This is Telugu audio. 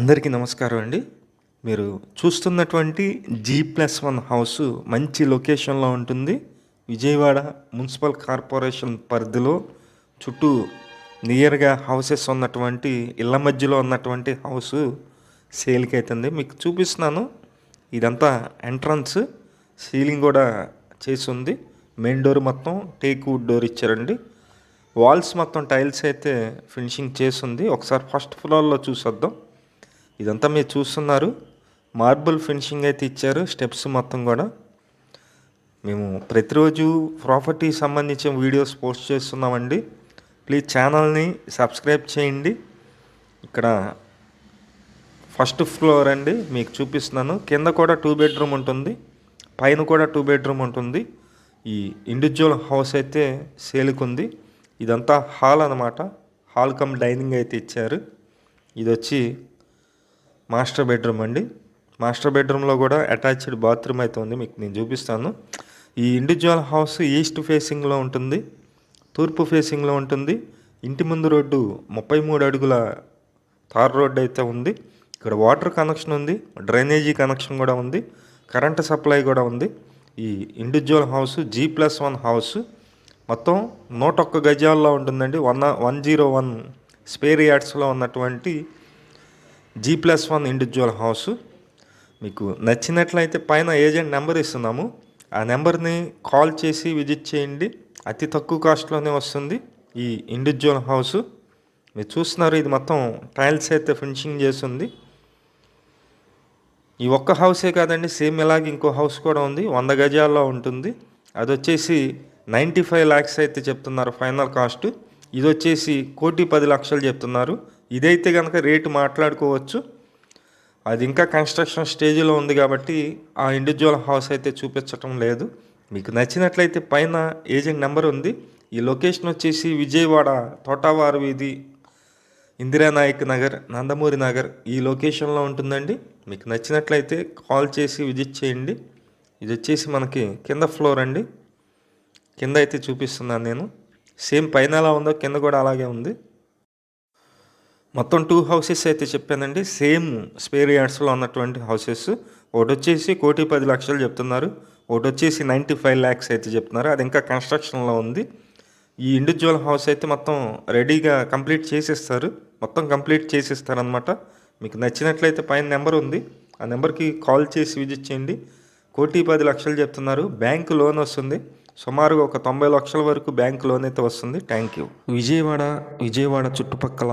అందరికీ నమస్కారం అండి. మీరు చూస్తున్నటువంటి జీ ప్లస్ వన్ హౌస్ మంచి లొకేషన్లో ఉంటుంది. విజయవాడ మున్సిపల్ కార్పొరేషన్ పరిధిలో చుట్టూ నియర్గా హౌసెస్ ఉన్నటువంటి ఇళ్ళ మధ్యలో ఉన్నటువంటి హౌస్ సేల్కి అవుతుంది మీకు చూపిస్తున్నాను. ఇదంతా ఎంట్రన్స్ సీలింగ్ కూడా చేసి ఉంది. మెయిన్ డోర్ మొత్తం టేక్ వుడ్ డోర్ ఇచ్చారండి. వాల్స్ మొత్తం టైల్స్ అయితే ఫినిషింగ్ చేసి ఉంది. ఒకసారి ఫస్ట్ ఫ్లోర్లో చూసొద్దాం. ఇదంతా మీరు చూస్తున్నారు. మార్బుల్ ఫినిషింగ్ అయితే ఇచ్చారు. స్టెప్స్ మొత్తం కూడా. మేము ప్రతిరోజు ప్రాపర్టీ సంబంధించిన వీడియోస్ పోస్ట్ చేస్తున్నామండి. ప్లీజ్ ఛానల్ని సబ్స్క్రైబ్ చేయండి. ఇక్కడ ఫస్ట్ ఫ్లోర్ అండి. మీకు చూపిస్తున్నాను. కింద కూడా టూ బెడ్రూమ్ ఉంటుంది. పైన కూడా టూ బెడ్రూమ్ ఉంటుంది. ఈ ఇండివిజువల్ హౌస్ అయితే సేల్కి ఉంది. ఇదంతా హాల్ అనమాట హాల్ కమ్ డైనింగ్ అయితే ఇచ్చారు. ఇది వచ్చి మాస్టర్ బెడ్రూమ్ అండి. మాస్టర్ బెడ్రూమ్లో కూడా అటాచ్డ్ బాత్రూమ్ అయితే ఉంది మీకు నేను చూపిస్తాను. ఈ ఇండివిజువల్ హౌస్ ఈస్ట్ ఫేసింగ్లో ఉంటుంది తూర్పు ఫేసింగ్లో ఉంటుంది. ఇంటి ముందు రోడ్డు ముప్పై మూడు అడుగుల తార్ రోడ్డు అయితే ఉంది. ఇక్కడ వాటర్ కనెక్షన్ ఉంది డ్రైనేజీ కనెక్షన్ కూడా ఉంది కరెంటు సప్లై కూడా ఉంది. ఈ individual house G plus one house. మొత్తం నూట ఒక్క గజాల్లో ఉంటుందండి. One one zero one square యార్డ్స్లో ఉన్నటువంటి G plus one individual house మీకు నచ్చినట్లయితే పైన ఏజెంట్ నెంబర్ ఇస్తున్నాము. ఆ నెంబర్ని కాల్ చేసి విజిట్ చేయండి. అతి తక్కువ కాస్ట్లోనే వస్తుంది ఈ ఇండివిజువల్ హౌస్ మీరు చూస్తున్నారు ఇది మొత్తం టైల్స్ అయితే ఫినిషింగ్ చేస్తుంది. ఈ ఒక్క హౌసే కాదండి సేమ్ ఇలాగ ఇంకో హౌస్ కూడా ఉంది. వంద గజాల్లో ఉంటుంది. అది వచ్చేసి నైంటీ ఫైవ్ ల్యాక్స్ అయితే చెప్తున్నారు ఫైనల్ కాస్ట్ ఇది వచ్చేసి కోటి పది లక్షలు చెప్తున్నారు. ఇదైతే కనుక రేటు మాట్లాడుకోవచ్చు. అది ఇంకా కన్స్ట్రక్షన్ స్టేజ్లో ఉంది కాబట్టి ఆ ఇండివిజువల్ హౌస్ అయితే చూపించటం లేదు. మీకు నచ్చినట్లయితే పైన ఏజెంట్ నెంబర్ ఉంది. ఈ లొకేషన్ వచ్చేసి విజయవాడ తోటావారు వీధి ఇందిరానాయక్ నగర్ నందమూరి నగర్ ఈ లొకేషన్లో ఉంటుందండి. మీకు నచ్చినట్లయితే కాల్ చేసి విజిట్ చేయండి. ఇది వచ్చేసి మనకి కింద ఫ్లోర్ అండి. కింద అయితే చూపిస్తున్నాను నేను. సేమ్ పైన ఎలా ఉందో కింద కూడా అలాగే ఉంది. మొత్తం టూ హౌసెస్ అయితే చెప్పానండి. సేమ్ స్పేర్ యార్డ్స్లో ఉన్నటువంటి హౌసెస్ ఒకటి వచ్చేసి కోటి పది లక్షలు చెప్తున్నారు. ఒకటి వచ్చేసి నైంటీ ఫైవ్ ల్యాక్స్ అయితే చెప్తున్నారు. అది ఇంకా కన్స్ట్రక్షన్లో ఉంది. ఈ ఇండివిజువల్ హౌస్ అయితే మొత్తం రెడీగా కంప్లీట్ చేసేస్తారు. మొత్తం కంప్లీట్ చేసేస్తారనమాట మీకు నచ్చినట్లయితే పైన నెంబర్ ఉంది. ఆ నెంబర్కి కాల్ చేసి విజిట్ చేయండి. కోటి పది లక్షలు చెప్తున్నారు. బ్యాంక్ లోన్ వస్తుంది. సుమారుగా ఒక తొంభై లక్షల వరకు బ్యాంక్ లోన్ అయితే వస్తుంది. థ్యాంక్ యూ విజయవాడ విజయవాడ చుట్టుపక్కల